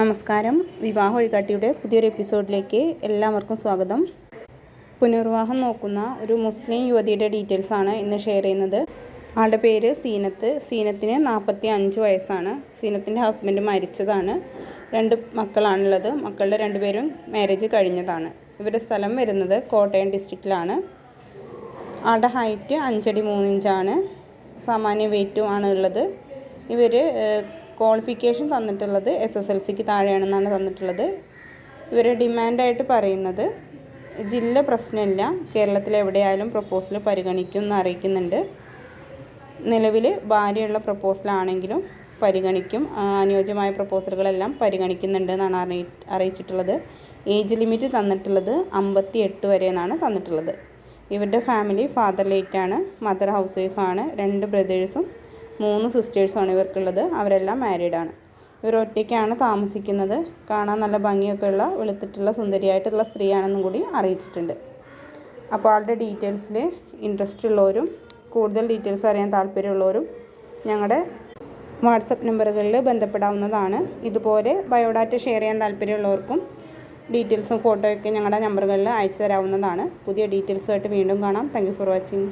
നമസ്കാരം. വിവാഹ വഴികാട്ടിയുടെ പുതിയൊരു എപ്പിസോഡിലേക്ക് എല്ലാവർക്കും സ്വാഗതം. പുനർവിവാഹം നോക്കുന്ന ഒരു മുസ്ലിം യുവതിയുടെ ഡീറ്റെയിൽസ് ആണ് ഇന്ന് ഷെയർ ചെയ്യുന്നത്. ആളുടെ പേര് സീനത്ത്. സീനത്തിന് നാൽപ്പത്തി അഞ്ച് വയസ്സാണ്. സീനത്തിന്റെ ഹസ്ബൻഡ് മരിച്ചതാണ്. രണ്ട് മക്കളാണുള്ളത്. മക്കളുടെ രണ്ടുപേരും മാരേജ് കഴിഞ്ഞതാണ്. ഇവരുടെ സ്ഥലം വരുന്നത് കോട്ടയം ഡിസ്ട്രിക്റ്റിലാണ് ആളുടെ ഹൈറ്റ് അഞ്ചടി മൂന്നിഞ്ചാണ്. സാമാന്യ വെയ്റ്റും ആണ് ഉള്ളത്. ഇവർ ക്വാളിഫിക്കേഷൻ തന്നിട്ടുള്ളത് എസ് എസ് എൽ സിക്ക് താഴെയാണെന്നാണ് തന്നിട്ടുള്ളത്. ഇവർ ഡിമാൻഡായിട്ട് പറയുന്നത് ജില്ല പ്രശ്നമില്ല കേരളത്തിൽ എവിടെയായാലും പ്രപ്പോസൽ പരിഗണിക്കും എന്ന് അറിയിക്കുന്നുണ്ട്. നിലവിൽ ഭാര്യയുള്ള പ്രപ്പോസലാണെങ്കിലും പരിഗണിക്കും അനുയോജ്യമായ പ്രപ്പോസലുകളെല്ലാം പരിഗണിക്കുന്നുണ്ട് എന്നാണ് അറിയി അറിയിച്ചിട്ടുള്ളത്. ഏജ് ലിമിറ്റ് തന്നിട്ടുള്ളത് അമ്പത്തി എട്ട് വരെ എന്നാണ് തന്നിട്ടുള്ളത്. ഇവരുടെ ഫാമിലി ഫാദർ ലേറ്റാണ് മദർ ഹൗസ് വൈഫാണ് രണ്ട് ബ്രദേഴ്സും മൂന്ന് സിസ്റ്റേഴ്സാണ് ഇവർക്കുള്ളത്. അവരെല്ലാം മാരീഡാണ്. ഇവർ ഒറ്റയ്ക്കാണ് താമസിക്കുന്നത്. കാണാൻ നല്ല ഭംഗിയൊക്കെ ഉള്ള വെളുത്തിട്ടുള്ള സുന്ദരിയായിട്ടുള്ള സ്ത്രീയാണെന്നും കൂടി അറിയിച്ചിട്ടുണ്ട്. അപ്പോൾ ആളുടെ ഡീറ്റെയിൽസിൽ ഇൻട്രസ്റ്റ് ഉള്ളവരും കൂടുതൽ ഡീറ്റെയിൽസ് അറിയാൻ താല്പര്യമുള്ളവരും ഞങ്ങളുടെ വാട്സപ്പ് നമ്പറുകളിൽ ബന്ധപ്പെടാവുന്നതാണ്. ഇതുപോലെ ബയോഡാറ്റ ഷെയർ ചെയ്യാൻ താല്പര്യമുള്ളവർക്കും ഡീറ്റെയിൽസും ഫോട്ടോയൊക്കെ ഞങ്ങളുടെ നമ്പറുകളിൽ അയച്ചു തരാവുന്നതാണ്. പുതിയ ഡീറ്റെയിൽസുമായിട്ട് വീണ്ടും കാണാം. Thank for watching